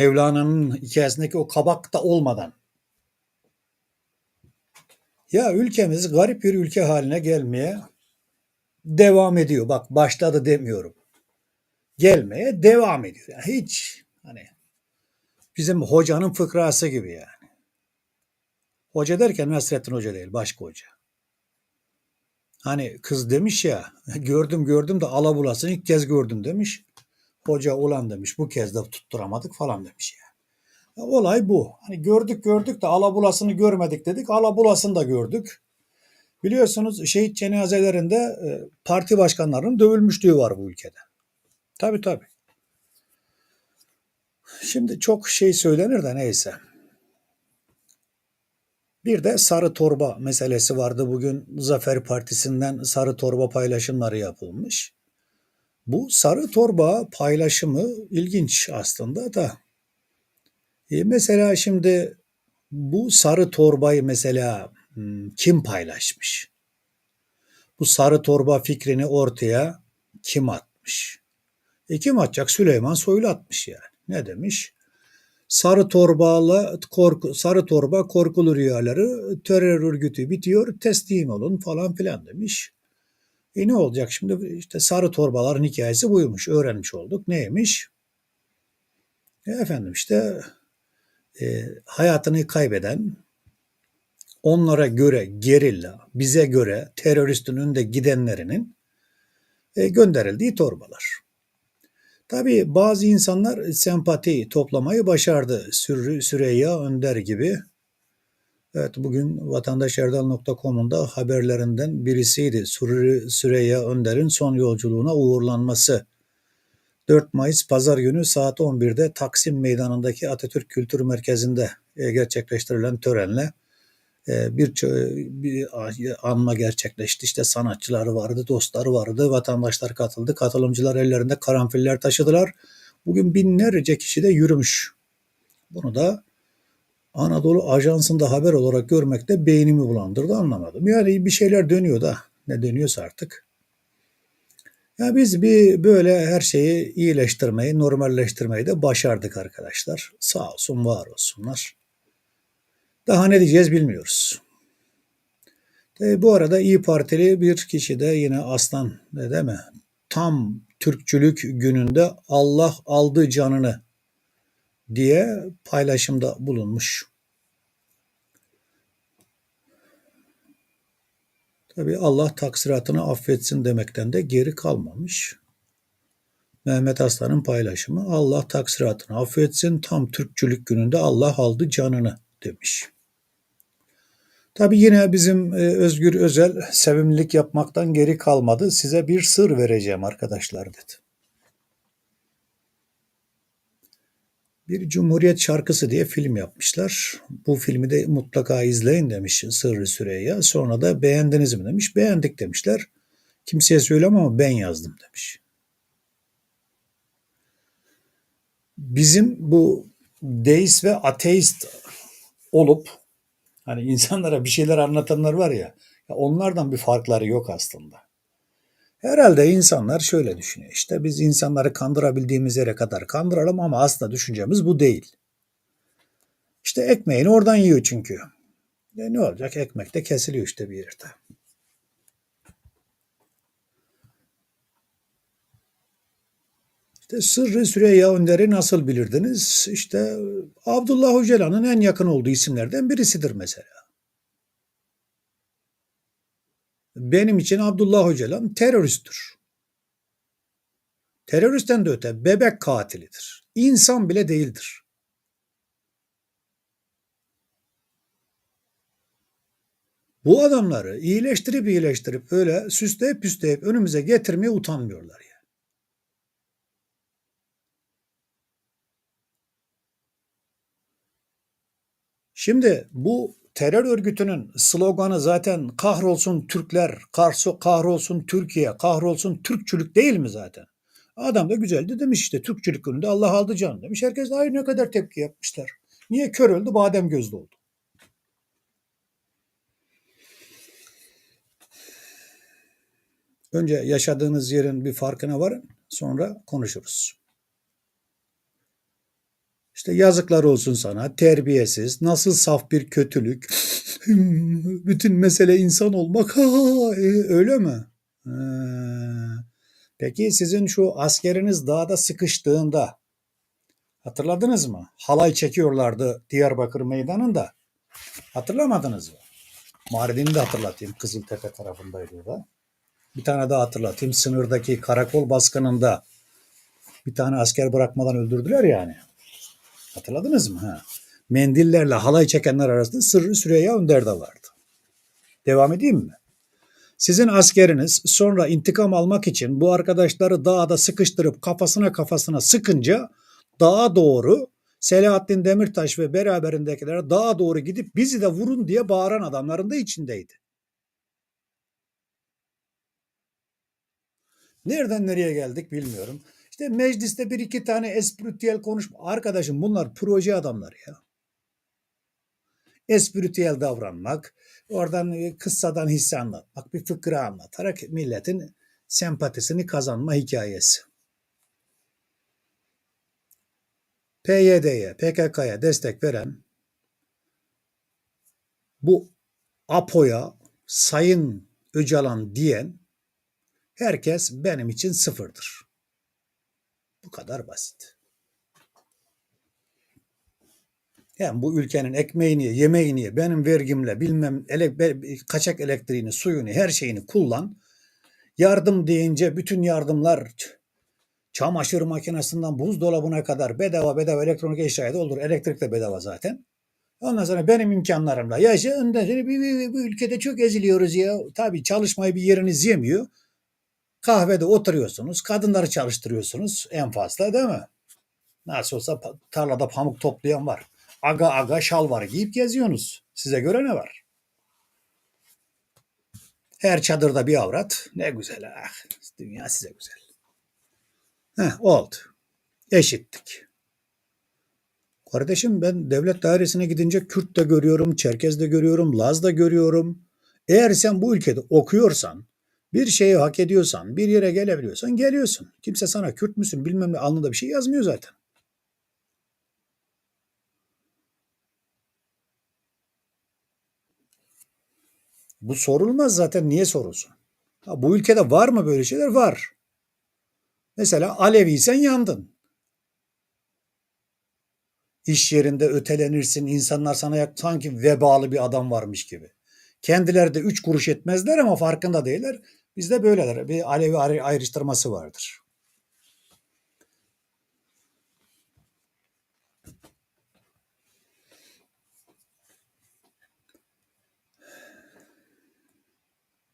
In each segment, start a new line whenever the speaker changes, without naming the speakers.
Mevlana'nın hikayesindeki o kabak da olmadan. Ya ülkemiz garip bir ülke haline gelmeye devam ediyor. Bak başladı demiyorum. Gelmeye devam ediyor. Yani hiç hani bizim hocanın fıkrası gibi yani. Hoca derken Nasrettin Hoca değil, başka hoca. Hani kız demiş ya, gördüm gördüm de alabulasını ilk kez gördüm demiş. Hoca ulan demiş, bu kez de tutturamadık falan demiş yani. Ya olay bu. Hani gördük gördük de alabulasını görmedik dedik, alabulasını da gördük. Biliyorsunuz şehit cenazelerinde e, parti başkanlarının dövülmüşlüğü var bu ülkede. Tabii tabii. Şimdi çok şey söylenir de neyse. Bir de sarı torba meselesi vardı. Bugün Zafer Partisi'nden sarı torba paylaşımları yapılmış. Bu sarı torba paylaşımı ilginç aslında da. E, mesela şimdi bu sarı torbayı mesela hmm, kim paylaşmış? Bu sarı torba fikrini ortaya kim atmış? E kim atacak? Süleyman Soylu atmış yani. Ne demiş? Sarı torbalı korku, sarı torba korkulu rüyaları terör örgütü bitiyor teslim olun falan filan demiş. E ne olacak şimdi işte sarı torbaların hikayesi buymuş öğrenmiş olduk neymiş? E efendim işte e, hayatını kaybeden onlara göre gerilla bize göre teröristin önünde gidenlerinin e, gönderildiği torbalar. Tabii bazı insanlar sempati toplamayı başardı. Sürü, Süreyya Önder gibi. Evet bugün vatandaşerdal.com'un da haberlerinden birisiydi. Süreyya Önder'in son yolculuğuna uğurlanması. 4 Mayıs Pazar günü saat 11'de Taksim Meydanı'ndaki Atatürk Kültür Merkezi'nde e, gerçekleştirilen törenle e, bir, bir anma gerçekleşti. İşte sanatçılar vardı, dostlar vardı, vatandaşlar katıldı. Katılımcılar ellerinde karanfiller taşıdılar. Bugün binlerce kişi de yürümüş. Bunu da Anadolu Ajansı'nda haber olarak görmekte beynimi bulandırdı anlamadım. Yani bir şeyler dönüyor da ne dönüyorsa artık. Ya biz bir böyle her şeyi iyileştirmeyi, normalleştirmeyi de başardık arkadaşlar. Sağ olsun, var olsunlar. Daha ne diyeceğiz bilmiyoruz. E, bu arada İyi Partili bir kişi de yine aslan değil mi? Tam Türkçülük gününde Allah aldı canını diye paylaşımda bulunmuş. Tabi Allah taksiratını affetsin demekten de geri kalmamış. Mehmet Aslan'ın paylaşımı Allah taksiratını affetsin tam Türkçülük gününde Allah aldı canını demiş. Tabi yine bizim e, Özgür Özel sevimlilik yapmaktan geri kalmadı. Size bir sır vereceğim arkadaşlar dedi. Bir Cumhuriyet şarkısı diye film yapmışlar. Bu filmi de mutlaka izleyin demiş Sırrı Süreyya. Sonra da beğendiniz mi demiş. Beğendik demişler. Kimseye söyleme ama ben yazdım demiş. Bizim bu deist ve ateist olup hani insanlara bir şeyler anlatanlar var ya, ya onlardan bir farkları yok aslında. Herhalde insanlar şöyle düşünüyor. İşte biz insanları kandırabildiğimiz yere kadar kandıralım ama aslında düşüncemiz bu değil. İşte ekmeğini oradan yiyor çünkü. E ne olacak? Ekmek de kesiliyor işte bir yerde. İşte Sırrı Süreyya Önder'i nasıl bilirdiniz? İşte Abdullah Öcalan'ın en yakın olduğu isimlerden birisidir mesela. Benim için Abdullah Öcalan teröristtir. Teröristten de öte bebek katilidir. İnsan bile değildir. Bu adamları iyileştirip iyileştirip böyle süsleyip püsleyip önümüze getirmeye utanmıyorlar yani. Şimdi bu terör örgütünün sloganı zaten kahrolsun Türkler, kahrolsun Türkiye, kahrolsun Türkçülük değil mi zaten? Adam da güzeldi demiş işte Türkçülük önünde Allah aldı can demiş. Herkes de ne kadar tepki yapmışlar. Niye kör öldü badem gözlü oldu? Önce yaşadığınız yerin bir farkına varın sonra konuşuruz. İşte yazıklar olsun sana, terbiyesiz, nasıl saf bir kötülük. Bütün mesele insan olmak. Ha, e, öyle mi? Peki sizin şu askeriniz dağda sıkıştığında hatırladınız mı? Halay çekiyorlardı Diyarbakır meydanında. Hatırlamadınız mı? Mardin'i de hatırlatayım. Kızıltepe tarafındaydı da. Bir tane daha hatırlatayım. Sınırdaki karakol baskınında bir tane asker bırakmadan öldürdüler yani. Hatırladınız mı? Ha. Mendillerle halay çekenler arasında Sırrı Süreyya Önder de vardı. Devam edeyim mi? Sizin askeriniz sonra intikam almak için bu arkadaşları dağda sıkıştırıp kafasına kafasına sıkınca dağa doğru Selahattin Demirtaş ve beraberindekiler dağa doğru gidip bizi de vurun diye bağıran adamların da içindeydi. Nereden nereye geldik bilmiyorum. İşte mecliste bir iki tane espritüel konuşma. Arkadaşım bunlar proje adamları ya. Espritüel davranmak, oradan e, kıssadan hisse anlatmak, bir fıkra anlatarak milletin sempatisini kazanma hikayesi. PYD'ye, PKK'ya destek veren bu APO'ya Sayın Öcalan diyen herkes benim için sıfırdır. Bu kadar basit. Hem bu ülkenin ekmeğini, yemeğini, benim vergimle bilmem ele, kaçak elektriğini, suyunu, her şeyini kullan. Yardım deyince bütün yardımlar çamaşır makinesinden buzdolabına kadar bedava bedava elektronik eşyaya da olur. Elektrik de bedava zaten. Ondan sonra benim imkanlarımla yaşa. Ondan sonra ülkede çok eziliyoruz ya. Tabii çalışmayı bir yeriniz yemiyor. Kahvede oturuyorsunuz. Kadınları çalıştırıyorsunuz en fazla değil mi? Nasıl olsa tarlada pamuk toplayan var. Aga aga şalvar giyip geziyorsunuz. Size göre ne var? Her çadırda bir avrat. Ne güzel ah. Dünya size güzel. Heh, oldu. Eşittik. Kardeşim ben devlet dairesine gidince Kürt de görüyorum, Çerkez de görüyorum, Laz da görüyorum. Eğer sen bu ülkede okuyorsan, bir şeyi hak ediyorsan, bir yere gelebiliyorsan geliyorsun. Kimse sana Kürt müsün bilmem ne alnında bir şey yazmıyor zaten. Bu sorulmaz zaten niye sorulsun? Ha, bu ülkede var mı böyle şeyler? Var. Mesela Aleviysen yandın. İş yerinde ötelenirsin, insanlar sana sanki vebalı bir adam varmış gibi. Kendileri de üç kuruş etmezler ama farkında değiller. Bizde böyleler. Bir Alevi ayrı- ayrıştırması vardır.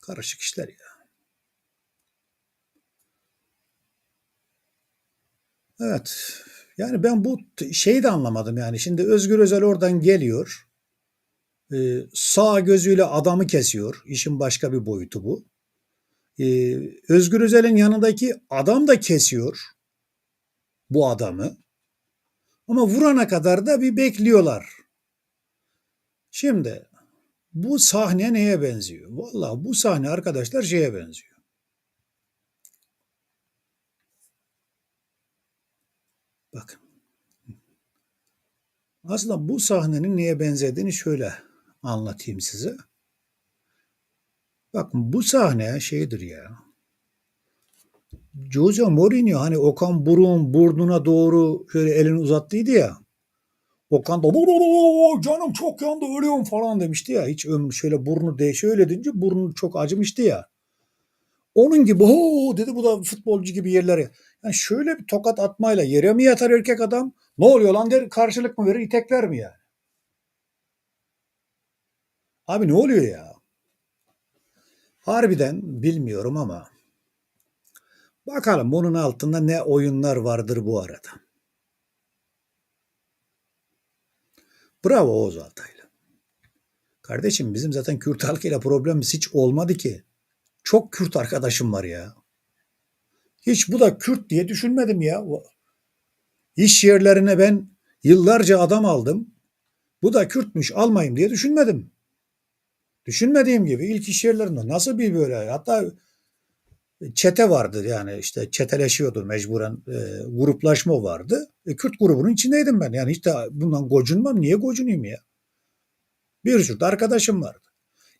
Karışık işler ya. Evet. Yani ben bu şeyi de anlamadım yani. Şimdi Özgür Özel oradan geliyor. Ee, sağ gözüyle adamı kesiyor. İşin başka bir boyutu bu. Ee, Özgür Özel'in yanındaki adam da kesiyor bu adamı. Ama vurana kadar da bir bekliyorlar. Şimdi bu sahne neye benziyor? Vallahi bu sahne arkadaşlar şeye benziyor. Bakın. Aslında bu sahnenin neye benzediğini şöyle anlatayım size. Bakın bu sahne şeydir ya. Jose Mourinho hani Okan Buruk'un burnuna doğru şöyle elini uzattıydı ya. Okan da "Oo, canım çok yandı ölüyorum falan demişti ya. Hiç ömrü şöyle burnu de şöyle deyince burnu çok acımıştı ya. Onun gibi ho dedi bu da futbolcu gibi yerlere. Yani şöyle bir tokat atmayla yere mi yatar erkek adam? Ne oluyor lan der karşılık mı verir itekler mi yani? Abi ne oluyor ya? Harbiden bilmiyorum ama bakalım bunun altında ne oyunlar vardır bu arada. Bravo Oğuz Altaylı. Kardeşim bizim zaten Kürt halkıyla problemimiz hiç olmadı ki. Çok Kürt arkadaşım var ya. Hiç bu da Kürt diye düşünmedim ya. İş yerlerine ben yıllarca adam aldım. Bu da Kürtmüş almayayım diye düşünmedim. Düşünmediğim gibi ilk iş yerlerinde nasıl bir böyle hatta çete vardı yani işte çeteleşiyordu mecburen e, gruplaşma vardı. E, Kürt grubunun içindeydim ben. Yani hiç de bundan gocunmam. Niye gocunayım ya? Bir sürü arkadaşım vardı.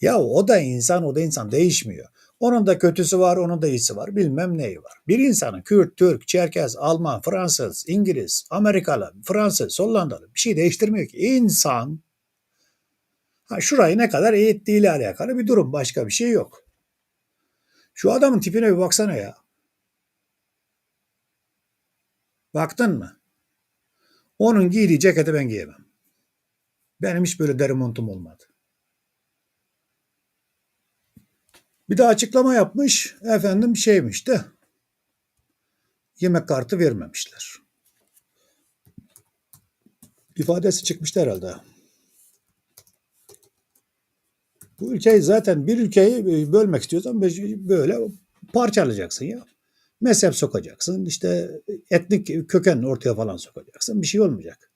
Ya o da insan, o da insan değişmiyor. Onun da kötüsü var, onun da iyisi var. Bilmem neyi var. Bir insanın Kürt, Türk, Çerkez, Alman, Fransız, İngiliz, Amerikalı, Fransız, Hollandalı bir şey değiştirmiyor ki. İnsan ha, şurayı ne kadar eğittiğiyle alakalı bir durum. Başka bir şey yok. Şu adamın tipine bir baksana ya. Baktın mı? Onun giydiği ceketi ben giyemem. Benim hiç böyle deri montum olmadı. Bir de açıklama yapmış. Efendim şeymiş de yemek kartı vermemişler. İfadesi çıkmıştı herhalde. Bu ülkeyi zaten bir ülkeyi bölmek istiyorsan böyle parçalayacaksın ya. Mezhep sokacaksın, işte etnik köken ortaya falan sokacaksın. Bir şey olmayacak.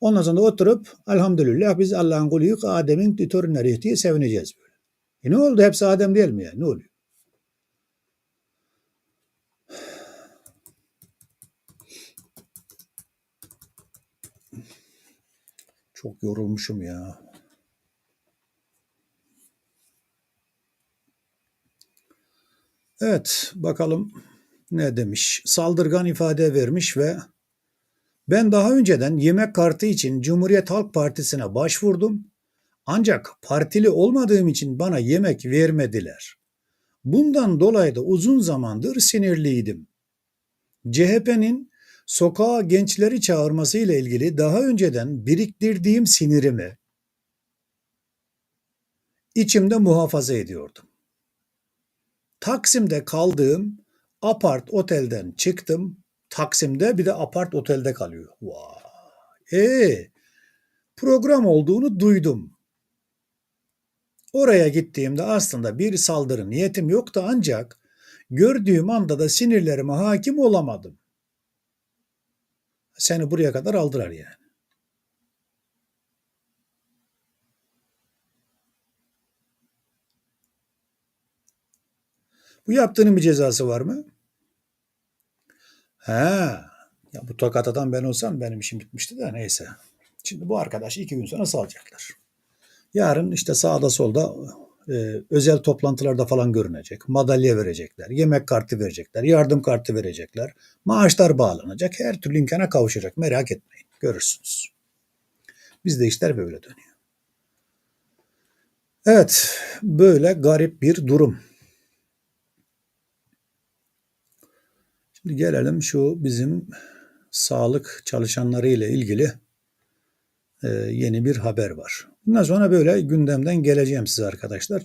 Ondan sonra oturup elhamdülillah biz Allah'ın kuluyuk, Adem'in torunlarıyız diye sevineceğiz böyle. E ne oldu? Hepsi Adem değil mi ya? Ne oluyor? Çok yorulmuşum ya. Evet, bakalım ne demiş. Saldırgan ifade vermiş ve ben daha önceden yemek kartı için Cumhuriyet Halk Partisi'ne başvurdum. Ancak partili olmadığım için bana yemek vermediler. Bundan dolayı da uzun zamandır sinirliydim. CHP'nin sokağa gençleri çağırması ile ilgili daha önceden biriktirdiğim sinirimi içimde muhafaza ediyordum. Taksim'de kaldığım apart otelden çıktım. Taksim'de bir de apart otelde kalıyor. Vay. E program olduğunu duydum. Oraya gittiğimde aslında bir saldırı niyetim yoktu ancak gördüğüm anda da sinirlerime hakim olamadım. Seni buraya kadar aldılar yani. Bu yaptığının bir cezası var mı? He. Ya bu tokat atan ben olsam benim işim bitmişti de neyse. Şimdi bu arkadaş iki gün sonra salacaklar. Yarın işte sağda solda e, özel toplantılarda falan görünecek. Madalya verecekler, yemek kartı verecekler, yardım kartı verecekler. Maaşlar bağlanacak, her türlü imkana kavuşacak. Merak etmeyin, görürsünüz. Bizde işler böyle dönüyor. Evet, böyle garip bir durum. Şimdi gelelim şu bizim sağlık çalışanları ile ilgili e, yeni bir haber var. Bundan sonra böyle gündemden geleceğim size arkadaşlar.